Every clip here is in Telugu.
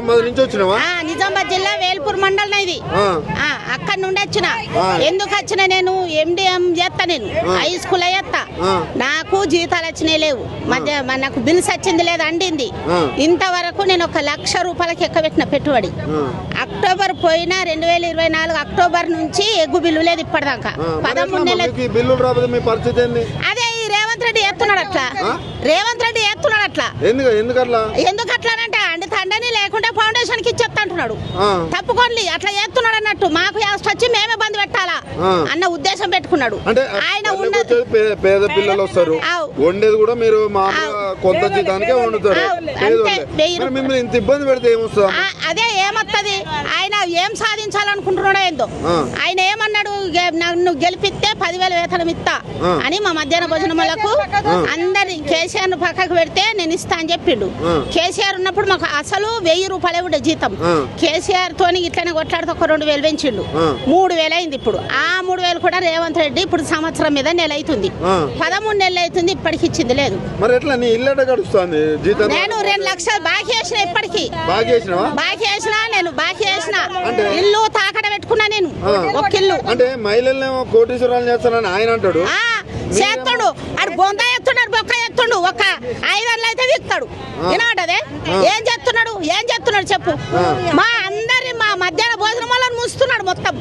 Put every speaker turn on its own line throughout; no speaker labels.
నిజామాబాద్ నుంచి వచ్చినావా?
ఆ, నిజామాబాద్ జిల్లా వేల్పూర్ మండలం ఇది. అక్కడి నుండి వచ్చిన. ఎందుకు వచ్చిన నేను? ఎండిఎం చేస్తా నేను. హై స్కూల్
ఆ.
నాకు జీతాలు వచ్చినాయి లేవు. మధ్య నాకు బిల్స్ వచ్చింది లేదు అండింది. ఇంతవరకు నేను ఒక లక్ష రూపాయలకి ఎక్కబెట్టిన పెట్టుబడి. అక్టోబర్ పోయిన రెండు వేల ఇరవై నాలుగు అక్టోబర్ నుంచి ఎగ్గు బిల్లు లేదు ఇప్పటిదాకా. పదమూడు నెలలు అదే ఈ రేవంత్ రెడ్డి ఎత్తున్నాడు అట్లా? రేవంత్ రెడ్డి ఎత్తున్నాడు అట్లా
ఎందుకు ఎందుకట్లా?
ఎందుకు లేకుంటే ఫౌండేషన్కి ఇచ్చేస్తా అంటున్నాడు.
ఆ.
తప్పుకోండి అట్లా చేస్తున్నాడు అన్నట్టు. మాకు వచ్చి మేమే బంద్ పెట్టాలా. అన్న ఉద్దేశం పెట్టుకున్నాడు.
అంటే
ఆయన
పేద పిల్లలు వస్తారు. వండేది కూడా మీరు. కొంత జీతానికే వండుతారు. ఇంత ఇబ్బంది పెడితే ఏమొస్తుందా?
అదే ఏమత్తది? ఆయన ఏం ఏందో
ఆ.
ఆయన ఏమన్నాడు నన్ను గెలిపిస్తే పదివేల వేతనం ఇస్తా. అని మా మధ్యాహ్న భోజనములకు అందరి కేసీఆర్ను పక్కకు పెడితే నేను ఇస్తా అని చెప్పిండు. కేసీఆర్ ఉన్నప్పుడు మాకు అసలు వెయ్యి రూపాయలే ఉండే జీతం. కేసీఆర్ తోని ఇట్లనే కొట్లాడితే ఒక రెండు వేలు పెంచిండు. మూడు వేలు అయింది ఇప్పుడు ఆ మూడు వేలు కూడా రేవంత్ రెడ్డి ఇప్పుడు సంవత్సరం మీద నెల అవుతుంది. పదమూడు నెలలు అవుతుంది ఇప్పటికి ఇచ్చింది లేదు
మరి ఎట్లా నీ ఇల్లు ఎట్లా గడుస్తుంది జీతం
నేను రెండు లక్షలు బాకీ వేసిన ఇప్పటికి బాకీ వేసిన నేను బాకీ వేసిన
అంటే?
ఇల్లు పెట్టుకున్నా నేను. ఒక ఇల్లు
అంటే మహిళలనేమో కోటీశ్వరాలు చేస్తానని ఆయన అంటాడు.
ఆ చేస్తాడు. ఆడు బొంద ఎత్తున్నాడు బొక్క ఎత్తుండు. ఒక ఐదర్లు అయితే విస్తాడు వినబడ్డదే? ఏం చేస్తున్నాడు? ఏం చేస్తున్నాడు చెప్పు. మా అందరి మా మధ్యాహ్న భోజనం వల్ల ముంచుతున్నాడు మొత్తం.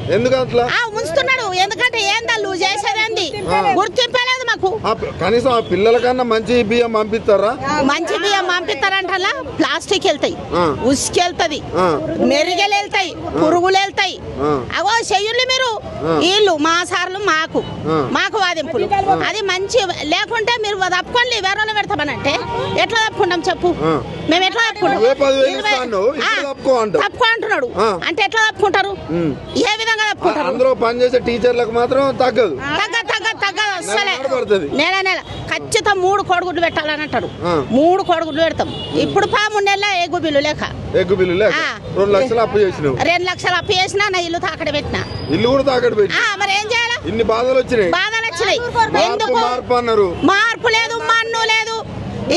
ముంచుతున్నాడు. ఎందుకంటే ఏందా నువ్వు చేసేదేంది? గుర్తింపలేదు మాకు.
కనీసం ఆ పిల్లల కన్నా మంచి బియ్యం పంపిస్తారా?
మంచి బియ్యం పంపిస్తారంటలా? ప్లాస్టిక్ వెళ్తాయి.
ఆ.
ఉసుకు వెళ్తాయి
ఆ.
మెరుగలు వెళ్తాయి. పురుగులు వెళ్తాయి. చెయ్యుళ్ళు మీరు. వీళ్ళు మా సార్లు మాకు. మాకు వాదింపులు. అది మంచి లేకుంటే మీరు తప్పుకోండి వేరే పెడతామనంటే. ఎట్లా తప్పుకుంటాం చెప్పు. మేము ఎట్లా తప్పుకుంటాం?
తప్పుకో
అంటున్నాడు. అంటే ఎట్లా తప్పుకుంటారు. ఏ విధంగా తప్పుకుంటారు?
అందరూ పనిచేసే టీచర్లకు మాత్రం తగ్గదు.
తగ్గ తగ్గ తగ్గ అస్సలే.
నెల పడుతుంది.
నెల నెల. ఖచ్చితం మూడు కోడిగుడ్లు పెట్టాలని. మూడు కోడిగుడ్లు పెడతాం. ఇప్పుడు పా మూడు నెలల ఎగ్గు బిల్లు లేక.
ఎగ్గు బిల్లు లేక. రెండు లక్షలు అప్పు చేసినావు.
రెండు లక్షలు అప్పు చేసినా నా ఇల్లు తాకడ పెట్టినా.
ఇల్లు కూడా
ఆ, మరి ఏం చేయాలి?
ఇన్ని బాధలు వచ్చినాయి.
బాధలు వచ్చినాయి.
మార్పు
ఎందుకు?
మార్పు అన్నారు.
మార్పు లేదు మన్ను లేదు.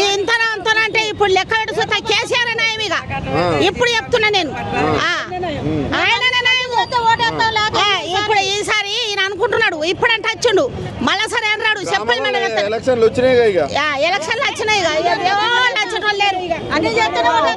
ఇంతన అంతనంటే ఇప్పుడు లెక్క చూస్తా కేసీఆర్ నాయమిగా. ఇప్పుడు చెప్తున్నా నేను. ఆ. ఆయననే నయము. ఆ, ఇప్పుడు ఈసారి ఈయన అనుకుంటున్నాడు. ఇప్పుడంటే వచ్చిండు. మళ్ళా సరే చెప్పలు మండలి
ఎలక్షన్లు వచ్చినాయి ఇక.
ఎలక్షన్లు వచ్చినాయి ఇక. ఎవరు వచ్చేటోళ్ళు లేరు అన్ని చేస్తున్న వాళ్ళు